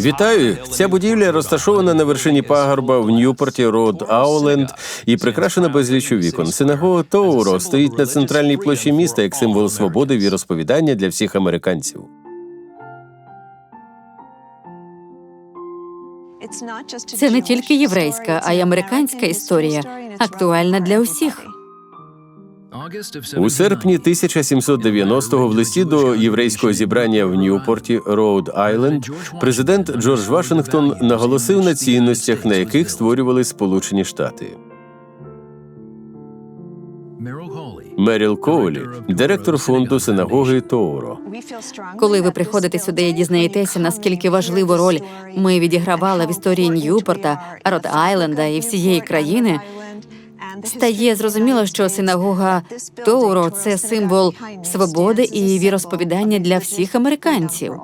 Вітаю! Ця будівля розташована на вершині пагорба в Ньюпорті Род Ауленд і прикрашена безліччю вікон. Синагога Тоуро стоїть на центральній площі міста як символ свободи віросповідання для всіх американців. Це не тільки єврейська, а й американська історія, актуальна для усіх. У серпні 1790-го в листі до єврейського зібрання в Ньюпорті Роуд Айленд президент Джордж Вашингтон наголосив на цінностях, на яких створювали Сполучені Штати. Меріл Коулі, директор фонду синагоги Тоуро. Коли ви приходите сюди і дізнаєтеся, наскільки важливу роль ми відігравали в історії Ньюпорта, Род Айленда і всієї країни, стає зрозуміло, що синагога Тоуро це символ свободи і віросповідання для всіх американців.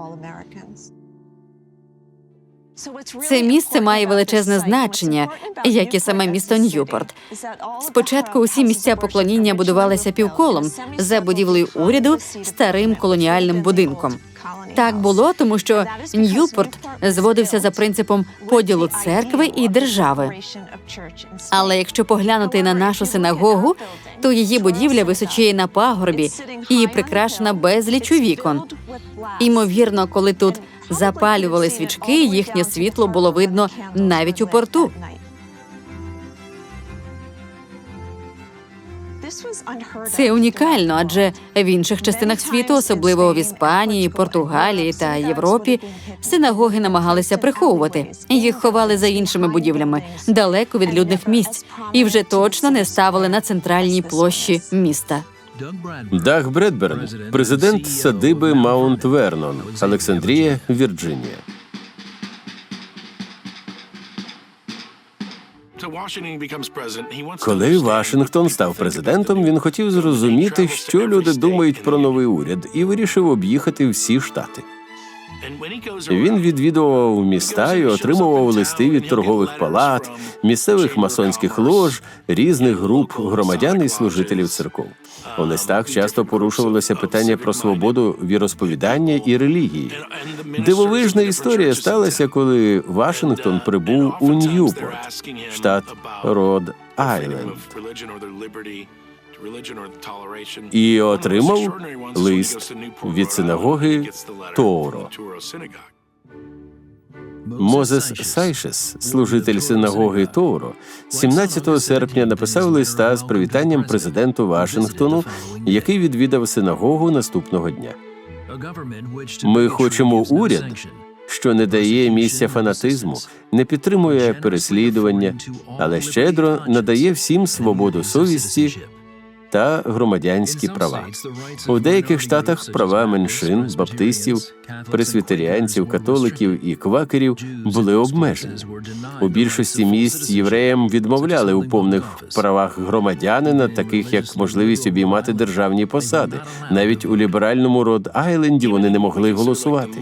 Це місце має величезне значення, як і саме місто Ньюпорт. Спочатку усі місця поклоніння будувалися півколом за будівлею уряду старим колоніальним будинком. Так було, тому що Ньюпорт зводився за принципом поділу церкви і держави. Але якщо поглянути на нашу синагогу, то її будівля височіє на пагорбі і прикрашена безлічу вікон. Імовірно, коли тут запалювали свічки, їхнє світло було видно навіть у порту. Це унікально, адже в інших частинах світу, особливо в Іспанії, Португалії та Європі, синагоги намагалися приховувати. Їх ховали за іншими будівлями, далеко від людних місць, і вже точно не ставили на центральній площі міста. Даг Бредберн, президент садиби Маунт Вернон, Олександрія, Вірджинія. Коли Вашингтон став президентом, він хотів зрозуміти, що люди думають про новий уряд, і вирішив об'їхати всі штати. Він відвідував міста і отримував листи від торгових палат, місцевих масонських лож, різних груп громадян і служителів церков. У листах часто порушувалося питання про свободу віросповідання і релігії. Дивовижна історія сталася, коли Вашингтон прибув у Ньюпорт, штат Род Айленд. І отримав лист від синагоги Тоуро. Мозес Сайшес, служитель синагоги Тоуро, 17 серпня написав листа з привітанням президенту Вашингтону, який відвідав синагогу наступного дня. Ми хочемо уряд, що не дає місця фанатизму, не підтримує переслідування, але щедро надає всім свободу совісті та громадянські права. У деяких штатах права меншин, баптистів, пресвітеріанців, католиків і квакерів були обмежені. У більшості місць євреям відмовляли у повних правах громадянина, таких як можливість обіймати державні посади. Навіть у ліберальному род Айленді вони не могли голосувати.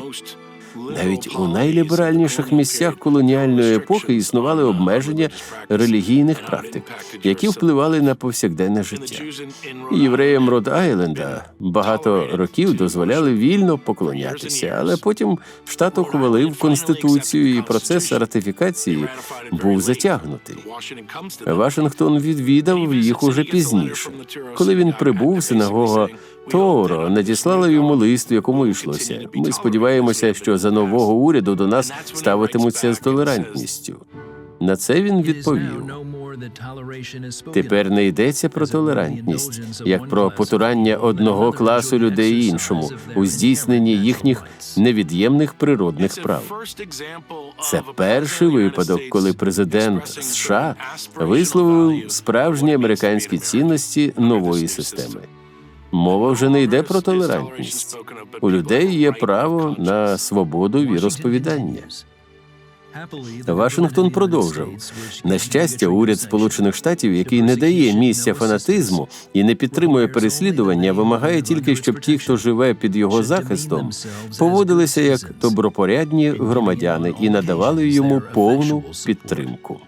Навіть у найліберальніших місцях колоніальної епохи існували обмеження релігійних практик, які впливали на повсякденне життя. Євреям Род Айленда багато років дозволяли вільно поклонятися, але потім штат ухвалив конституцію, і процес ратифікації був затягнутий. Вашингтон відвідав їх уже пізніше. Коли він прибув, синагога Тоуро надіслала йому лист, в якому йшлося. Ми сподіваємося, що за нового уряду до нас ставитимуться з толерантністю. На це він відповів. Тепер не йдеться про толерантність, як про потурання одного класу людей іншому у здійсненні їхніх невід'ємних природних прав. Це перший випадок, коли президент США висловив справжні американські цінності нової системи. Мова вже не йде про толерантність. У людей є право на свободу віросповідання. Вашингтон продовжив на щастя, уряд Сполучених Штатів, який не дає місця фанатизму і не підтримує переслідування, вимагає тільки, щоб ті, хто живе під його захистом, поводилися як добропорядні громадяни і надавали йому повну підтримку.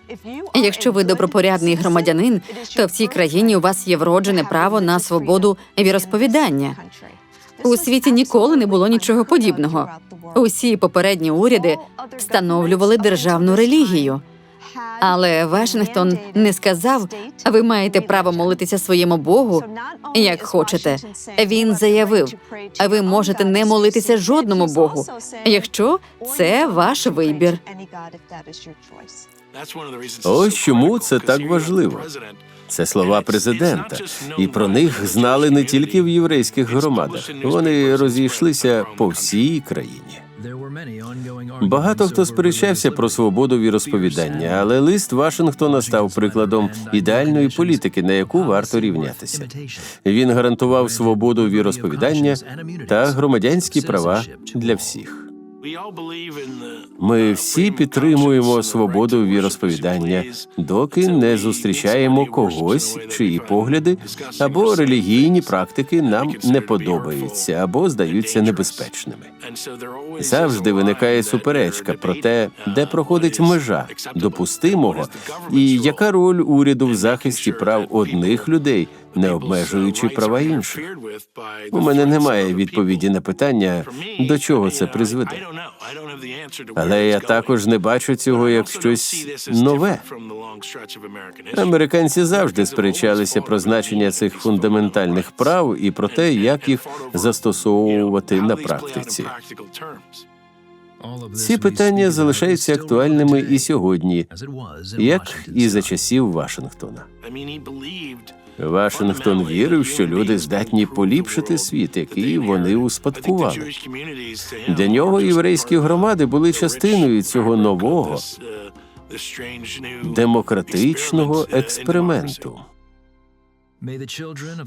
Якщо ви добропорядний громадянин, то в цій країні у вас є вроджене право на свободу віросповідання. У світі ніколи не було нічого подібного. Усі попередні уряди встановлювали державну релігію. Але Вашингтон не сказав, ви маєте право молитися своєму Богу, як хочете. Він заявив, ви можете не молитися жодному Богу, якщо це ваш вибір. Ось чому це так важливо. Це слова президента, і про них знали не тільки в єврейських громадах. Вони розійшлися по всій країні. Багато хто сперечався про свободу віросповідання, але лист Вашингтона став прикладом ідеальної політики, на яку варто рівнятися. Він гарантував свободу віросповідання та громадянські права для всіх. Ми всі підтримуємо свободу віросповідання, доки не зустрічаємо когось, чиї погляди або релігійні практики нам не подобаються або здаються небезпечними. Завжди виникає суперечка про те, де проходить межа допустимого і яка роль уряду в захисті прав одних людей, не обмежуючи права інших. У мене немає відповіді на питання, до чого це призведе. Але я також не бачу цього як щось нове. Американці завжди сперечалися про значення цих фундаментальних прав і про те, як їх застосовувати на практиці. Ці питання залишаються актуальними і сьогодні, як і за часів Вашингтона. Вашингтон вірив, що люди здатні поліпшити світ, який вони успадкували. Для нього єврейські громади були частиною цього нового демократичного експерименту.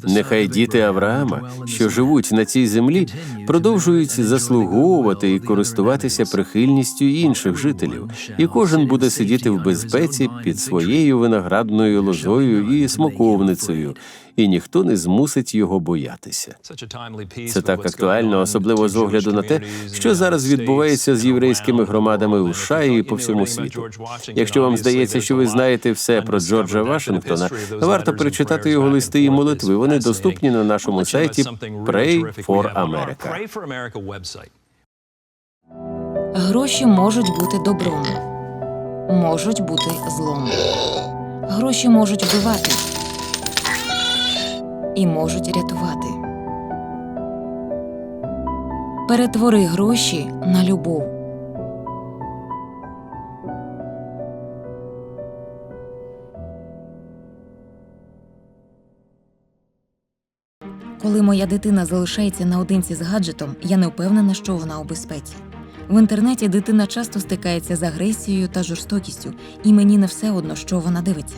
Нехай діти Авраама, що живуть на цій землі, продовжують заслуговувати і користуватися прихильністю інших жителів, і кожен буде сидіти в безпеці під своєю виноградною лозою і смоковницею, і ніхто не змусить його боятися. Це так актуально, особливо з огляду на те, що зараз відбувається з єврейськими громадами у США і по всьому світу. Якщо вам здається, що ви знаєте все про Джорджа Вашингтона, варто перечитати його листи і молитви. Вони доступні на нашому сайті Pray for America. Гроші можуть бути добром, можуть бути злом. Гроші можуть вбивати і можуть рятувати. Перетвори гроші на любов. Коли моя дитина залишається наодинці з гаджетом, я не впевнена, що вона у безпеці. В інтернеті дитина часто стикається з агресією та жорстокістю, і мені не все одно, що вона дивиться.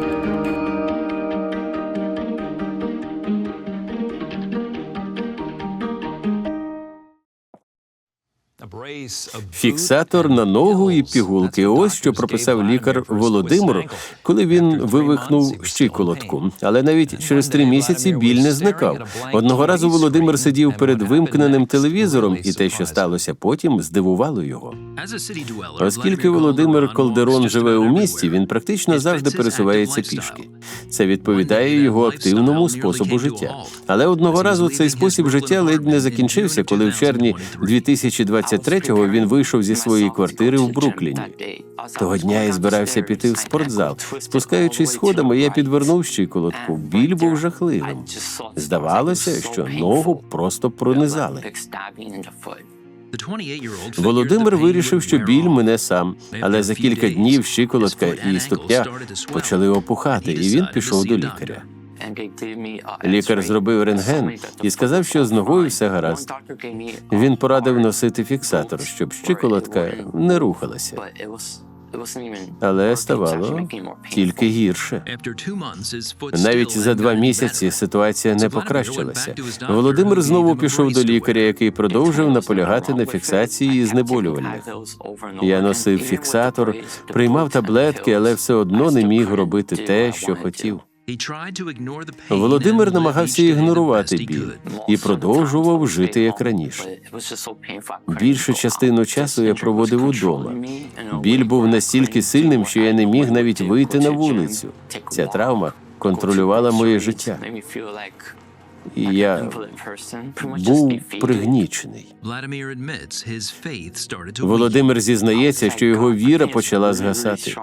Фіксатор на ногу і пігулки. Ось що прописав лікар Володимир, коли він вивихнув щиколотку. Але навіть через три місяці біль не зникав. Одного разу Володимир сидів перед вимкненим телевізором, і те, що сталося потім, здивувало його. Оскільки Володимир Колдерон живе у місті, він практично завжди пересувається пішки. Це відповідає його активному способу життя. Але одного разу цей спосіб життя ледь не закінчився, коли в червні 2023-го він вийшов зі своєї квартири в Брукліні. Того дня я збирався піти в спортзал. Спускаючись сходами, я підвернув щиколотку. Біль був жахливим. Здавалося, що ногу просто пронизали. Володимир вирішив, що біль мене сам, але за кілька днів щиколотка і ступня почали опухати, і він пішов до лікаря. Лікар зробив рентген і сказав, що з ногою все гаразд. Він порадив носити фіксатор, щоб щиколотка не рухалася. але ставало тільки гірше. Навіть за два місяці ситуація не покращилася. Володимир знову пішов до лікаря, який продовжив наполягати на фіксації знеболювальних. Я носив фіксатор, приймав таблетки, але все одно не міг робити те, що хотів. Володимир намагався ігнорувати біль і продовжував жити як раніше. Більшу частину часу я проводив удома. Біль був настільки сильним, що я не міг навіть вийти на вулицю. Ця травма контролювала моє життя, і я був пригнічений. Володимир зізнається, що його віра почала згасати.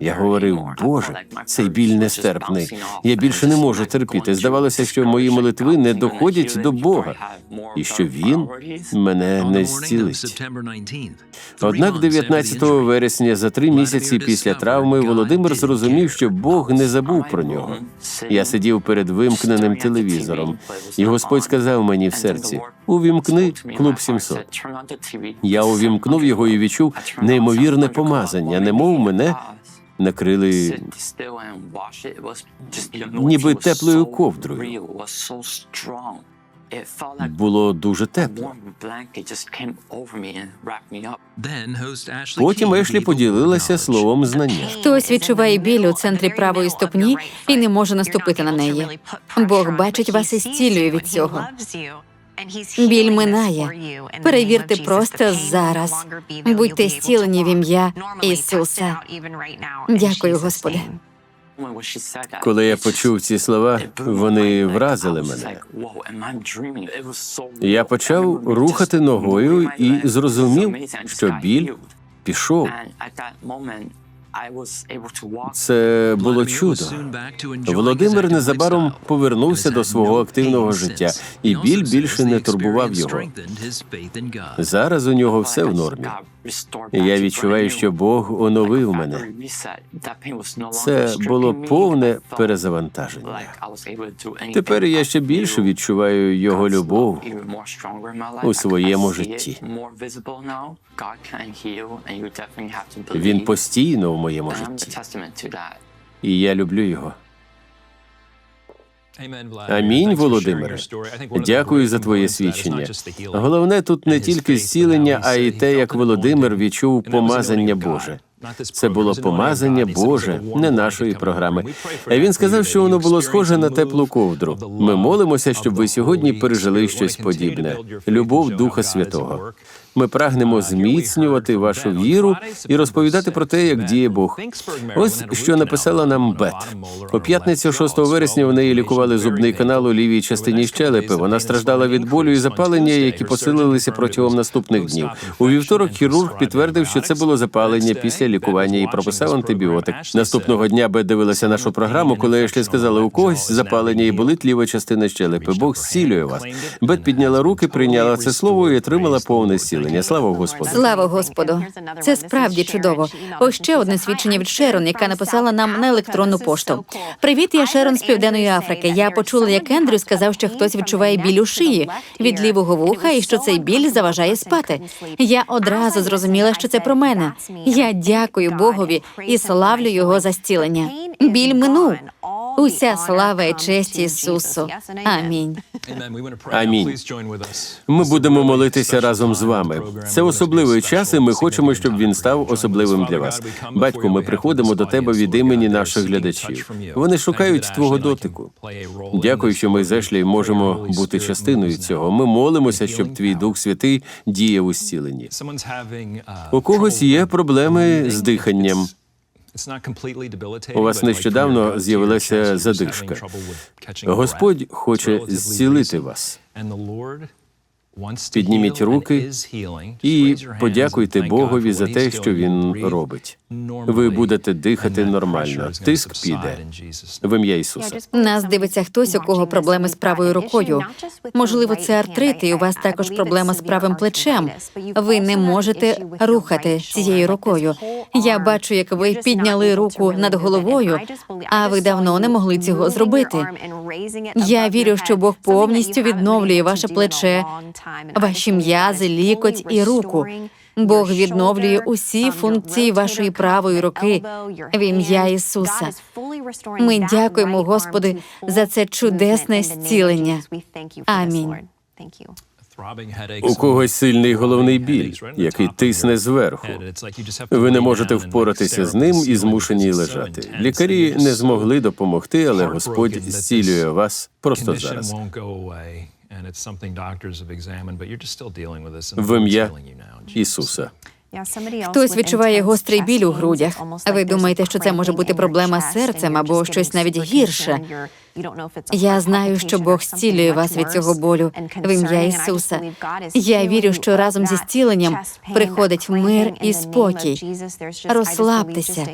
Я говорив, Боже, цей біль нестерпний. Я більше не можу терпіти. Здавалося, що мої молитви не доходять до Бога, і що він мене не зцілить. Однак 19 вересня, за три місяці після травми, Володимир зрозумів, що Бог не забув про нього. Я сидів перед вимкненим телевізором, і Господь сказав мені в серці: увімкни клуб 700. Я увімкнув його і відчув неймовірне помазання, немов мене накрили ніби теплою ковдрою. Було дуже тепло. Потім Ешлі поділилася словом знання. Хтось відчуває біль у центрі правої ступні і не може наступити на неї. Бог бачить вас і зцілює від цього. Біль минає. Перевірте просто зараз. Будьте зцілені в ім'я Ісуса. Дякую, Господи. Коли я почув ці слова, вони вразили мене. Я почав рухати ногою і зрозумів, що біль пішов. Це було чудо. Володимир незабаром повернувся до свого активного життя, і біль більше не турбував його. Зараз у нього все в нормі. Я відчуваю, що Бог оновив мене. Це було повне перезавантаження. Тепер я ще більше відчуваю його любов у своєму житті. Він постійно в моєму житті, і я люблю його. Амінь, Володимире. Дякую за твоє свідчення. Головне тут не тільки зцілення, а й те, як Володимир відчув помазання Боже. Це було помазання Боже, не нашої програми. Він сказав, що воно було схоже на теплу ковдру. Ми молимося, щоб ви сьогодні пережили щось подібне. Любов Духа Святого. Ми прагнемо зміцнювати вашу віру і розповідати про те, як діє Бог. Ось що написала нам Бет. У п'ятницю 6 вересня в неї лікували зубний канал у лівій частині щелепи. Вона страждала від болю і запалення, які посилилися протягом наступних днів. У вівторок хірург підтвердив, що це було запалення після лікування і прописав антибіотик. Наступного дня Бет дивилася нашу програму, коли Ешлі сказали, у когось запалення і болить ліва частина щелепи. Бог зцілює вас. Бет підняла руки, прийняла це слово і отримала повне зцілення. Слава Господу. Слава Господу. Це справді чудово. Ось ще одне свідчення від Шерон, яка написала нам на електронну пошту. Привіт, я Шерон з Південної Африки. Я почула, як Ендрю сказав, що хтось відчуває біль у шиї від лівого вуха і що цей біль заважає спати. Я одразу зрозуміла, що це про мене. Я дякую Богові і славлю його за зцілення. Біль минув. Уся слава і честь Ісусу. Амінь. Амінь. Ми будемо молитися разом з вами. Це особливий час, і ми хочемо, щоб він став особливим для вас. Батько, ми приходимо до тебе від імені наших глядачів. Вони шукають твого дотику. Дякую, що ми з Ешлі можемо бути частиною цього. Ми молимося, щоб твій Дух Святий діяв у зціленні. У когось є проблеми з диханням. У вас нещодавно з'явилася задишка. Господь хоче зцілити вас. Підніміть руки і подякуйте Богові за те, що він робить. Ви будете дихати нормально. Тиск піде в ім'я Ісуса. Нас дивиться хтось, у кого проблеми з правою рукою. Можливо, це артрит, і у вас також проблема з правим плечем. Ви не можете рухати цією рукою. Я бачу, як ви підняли руку над головою, а ви давно не могли цього зробити. Я вірю, що Бог повністю відновлює ваше плече ваші м'язи, лікоть і руку. Бог відновлює усі функції вашої правої руки в ім'я Ісуса. Ми дякуємо, Господи, за це чудесне зцілення. Амінь. У когось сильний головний біль, який тисне зверху. Ви не можете впоратися з ним і змушені лежати. Лікарі не змогли допомогти, але Господь зцілює вас просто зараз. В ім'я Ісуса. Хтось відчуває гострий біль у грудях. А ви думаєте, що це може бути проблема з серцем або щось навіть гірше? Я знаю, що Бог зцілює вас від цього болю в ім'я Ісуса. Я вірю, що разом зі зціленням приходить мир і спокій. Розслабтеся.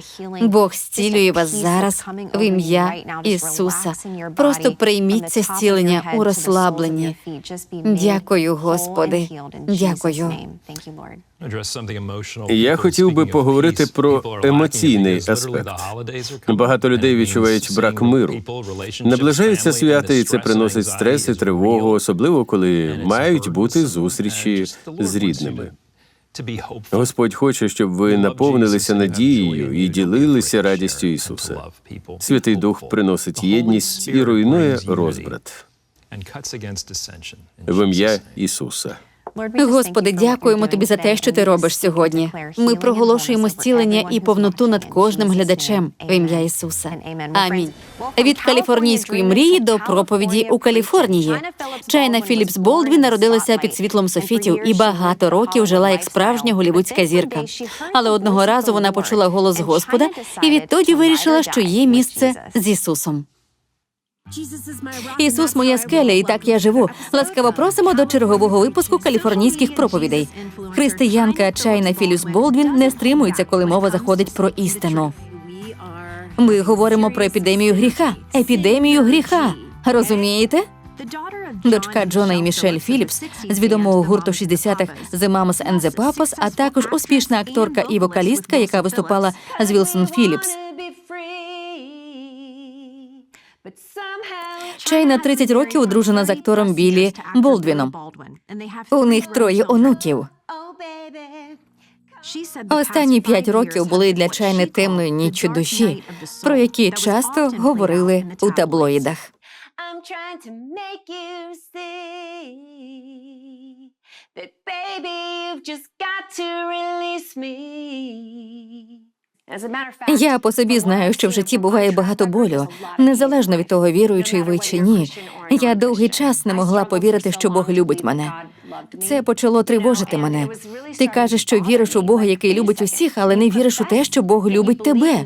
Бог зцілює вас зараз в ім'я Ісуса. Просто прийміть це зцілення у розслабленні. Дякую, Господи. Дякую. Я хотів би поговорити про емоційний аспект. Багато людей відчувають брак миру. Наближаються свята, і це приносить стрес і тривогу, особливо коли мають бути зустрічі з рідними. Господь хоче, щоб ви наповнилися надією і ділилися радістю Ісуса. Святий Дух приносить єдність і руйнує розбрат в ім'я Ісуса. Господи, дякуємо тобі за те, що ти робиш сьогодні. Ми проголошуємо зцілення і повноту над кожним глядачем в ім'я Ісуса. Амінь. Від каліфорнійської мрії до проповіді у Каліфорнії. Чайна Філіпс Болдвін народилася під світлом софітів і багато років жила як справжня голівудська зірка. Але одного разу вона почула голос Господа і відтоді вирішила, що є місце з Ісусом. Ісус моя скеля, і так я живу. Ласкаво просимо до чергового випуску каліфорнійських проповідей. Християнка Чайна Філіс Болдвін не стримується, коли мова заходить про істину. Ми говоримо про епідемію гріха. Епідемію гріха. Розумієте? Дочка Джона і Мішель Філіпс з відомого гурту 60-х The Mamas and the Papas, а також успішна акторка і вокалістка, яка виступала з Вілсон Філіпс. Чейна 30 років одружена з актором Біллі Болдвіном. У них троє онуків. Останні п'ять років були для Чайни темною ніччю душі, про які часто говорили у таблоїдах. That, baby, you've just got to release me. Я по собі знаю, що в житті буває багато болю, незалежно від того, віруючий ви чи ні. Я довгий час не могла повірити, що Бог любить мене. Це почало тривожити мене. Ти кажеш, що віриш у Бога, який любить усіх, але не віриш у те, що Бог любить тебе.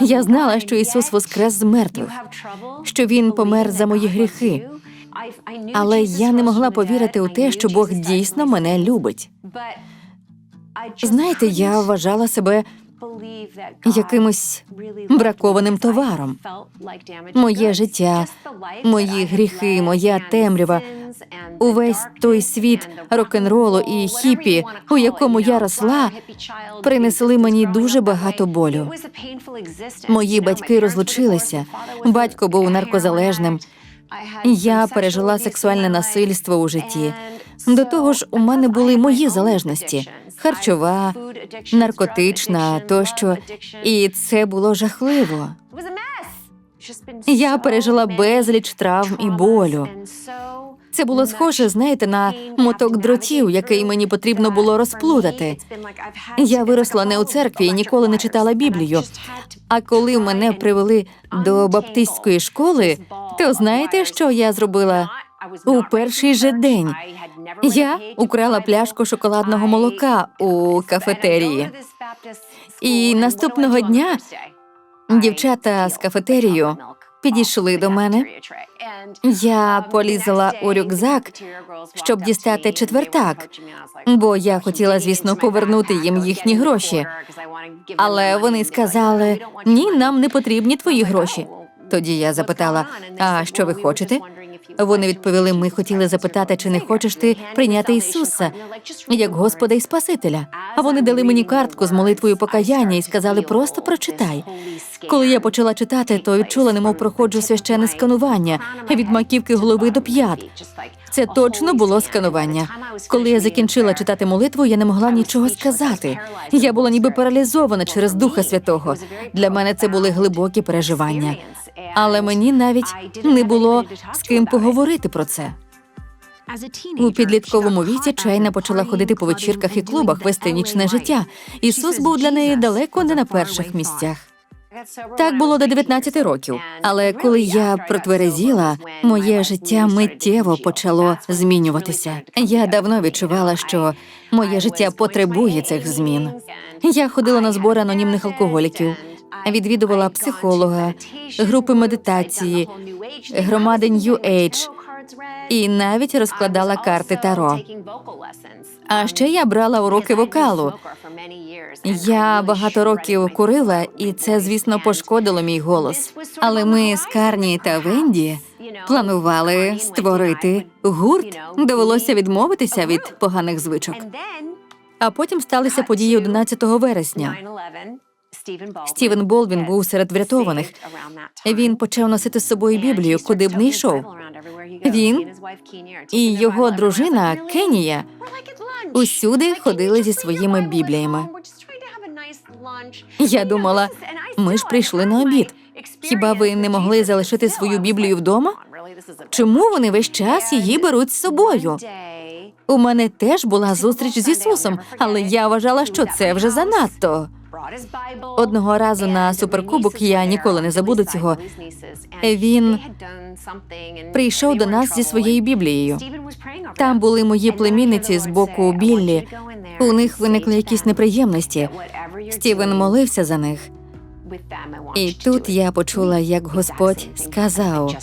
Я знала, що Ісус воскрес з мертвих, що Він помер за мої гріхи. Але я не могла повірити у те, що Бог дійсно мене любить. Знаєте, я вважала себе якимось бракованим товаром. Моє життя, мої гріхи, моя темрява, увесь той світ рок-н-ролу і хіпі, у якому я росла, принесли мені дуже багато болю. Мої батьки розлучилися. Батько був наркозалежним. Я пережила сексуальне насильство у житті. До того ж, у мене були мої залежності: харчова, наркотична тощо. І це було жахливо. Я пережила безліч травм і болю. Це було схоже, знаєте, на моток дротів, який мені потрібно було розплутати. Я виросла не у церкві і ніколи не читала Біблію. А коли мене привели до баптистської школи, то знаєте, що я зробила? У перший же день я украла пляшку шоколадного молока у кафетерії. І наступного дня дівчата з кафетерію підійшли до мене. Я полізла у рюкзак, щоб дістати четвертак, бо я хотіла, звісно, повернути їм їхні гроші. Але вони сказали: ні, нам не потрібні твої гроші. Тоді я запитала: а що ви хочете? Вони відповіли: ми хотіли запитати, чи не хочеш ти прийняти Ісуса як Господа і Спасителя. А вони дали мені картку з молитвою покаяння і сказали: просто прочитай. Коли я почала читати, то відчула, немов проходжу священне сканування від маківки голови до п'ят. Це точно було сканування. Коли я закінчила читати молитву, я не могла нічого сказати. Я була ніби паралізована через Духа Святого. Для мене це були глибокі переживання. Але мені навіть не було з ким поговорити про це. У підлітковому віці Чайна почала ходити по вечірках і клубах, вести нічне життя. Ісус був для неї далеко не на перших місцях. Так було до 19 років. Але коли я протверезіла, моє життя миттєво почало змінюватися. Я давно відчувала, що моє життя потребує цих змін. Я ходила на збори анонімних алкоголіків, відвідувала психолога, групи медитації, громади New Age і навіть розкладала карти Таро. А ще я брала уроки вокалу. Я багато років курила, і це, звісно, пошкодило мій голос. Але ми з Карні та Венді планували створити гурт. Довелося відмовитися від поганих звичок. А потім сталися події 11 вересня. Стівен Болвін був серед врятованих. Він почав носити з собою Біблію, куди б не йшов. Він і його дружина Кенія усюди ходили зі своїми бібліями. Я думала, ми ж прийшли на обід. Хіба ви не могли залишити свою Біблію вдома? Чому вони весь час її беруть з собою? У мене теж була зустріч з Ісусом, але я вважала, що це вже занадто. Одного разу на суперкубок я ніколи не забуду цього. Він прийшов до нас зі своєю Біблією. Там були мої племінниці з боку Біллі. У них виникли якісь неприємності. Стівен молився за них. І тут я почула, як Господь сказав: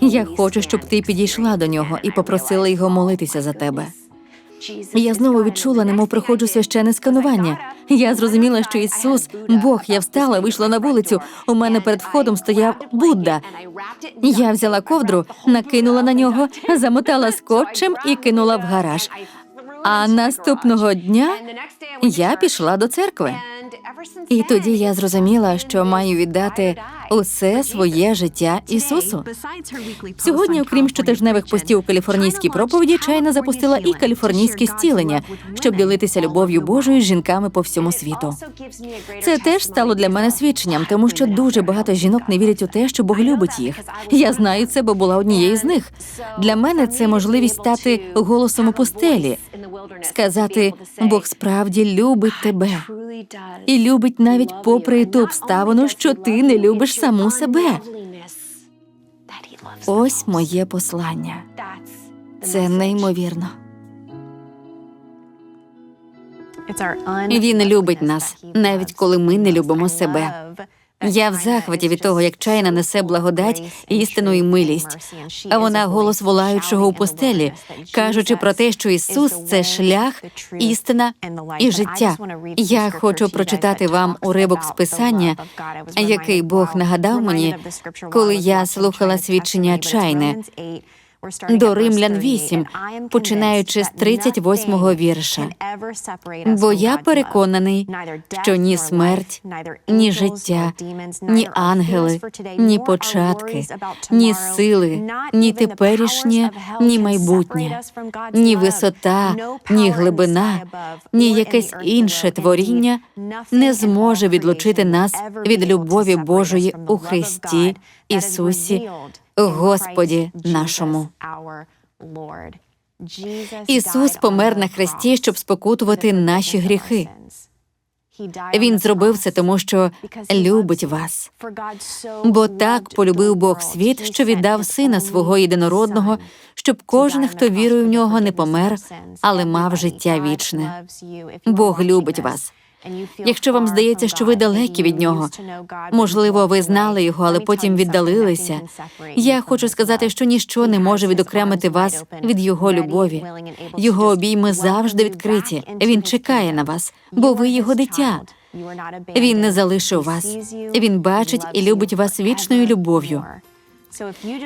Я хочу, щоб ти підійшла до нього і попросила його молитися за тебе. Я знову відчула, немов приходжу священне сканування. Я зрозуміла, що Ісус, Бог, я встала, вийшла на вулицю. У мене перед входом стояв Будда. Я взяла ковдру, накинула на нього, замотала скотчем і кинула в гараж. А наступного дня я пішла до церкви. І тоді я зрозуміла, що маю віддати усе своє життя Ісусу. Сьогодні, окрім щотижневих постів у каліфорнійській проповіді, Чайна запустила і каліфорнійське зцілення, щоб ділитися любов'ю Божою з жінками по всьому світу. Це теж стало для мене свідченням, тому що дуже багато жінок не вірять у те, що Бог любить їх. Я знаю це, бо була однією з них. Для мене це можливість стати голосом у пустелі, сказати Бог справді любить тебе і любить навіть попри ту обставину, що ти не любиш саму себе. Ось моє послання. Це неймовірно. Він любить нас, навіть коли ми не любимо себе. Я в захваті від того, як чайна несе благодать, істину і милість. А вона голос волаючого у постелі, кажучи про те, що Ісус це шлях, істина і життя. Я хочу прочитати вам уривок з писання, який Бог нагадав мені, коли я слухала свідчення чайне. До Римлян 8, починаючи з 38-го вірша. Бо я переконаний, що ні смерть, ні життя, ні ангели, ні початки, ні сили, ні теперішнє, ні майбутнє, ні висота, ні глибина, ні якесь інше творіння не зможе відлучити нас від любові Божої у Христі Ісусі, Господі нашому. Ісус помер на хресті, щоб спокутувати наші гріхи. Він зробив це тому, що любить вас. Бо так полюбив Бог світ, що віддав сина свого єдинородного, щоб кожен, хто вірує в нього, не помер, але мав життя вічне. Бог любить вас. Якщо вам здається, що ви далекі від нього, можливо, ви знали його, але потім віддалилися. Я хочу сказати, що ніщо не може відокремити вас від його любові. Його обійми завжди відкриті. Він чекає на вас, бо ви його дитя. Він не залишив вас. Він бачить і любить вас вічною любов'ю.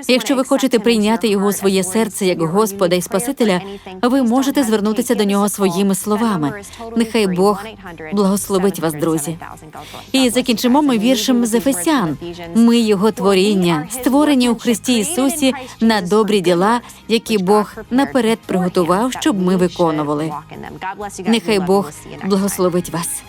Якщо ви хочете прийняти його у своє серце як Господа і Спасителя, ви можете звернутися до нього своїми словами. Нехай Бог благословить вас, друзі. І закінчимо ми віршем з Ефесян. Ми його творіння, створені у Христі Ісусі на добрі діла, які Бог наперед приготував, щоб ми виконували. Нехай Бог благословить вас.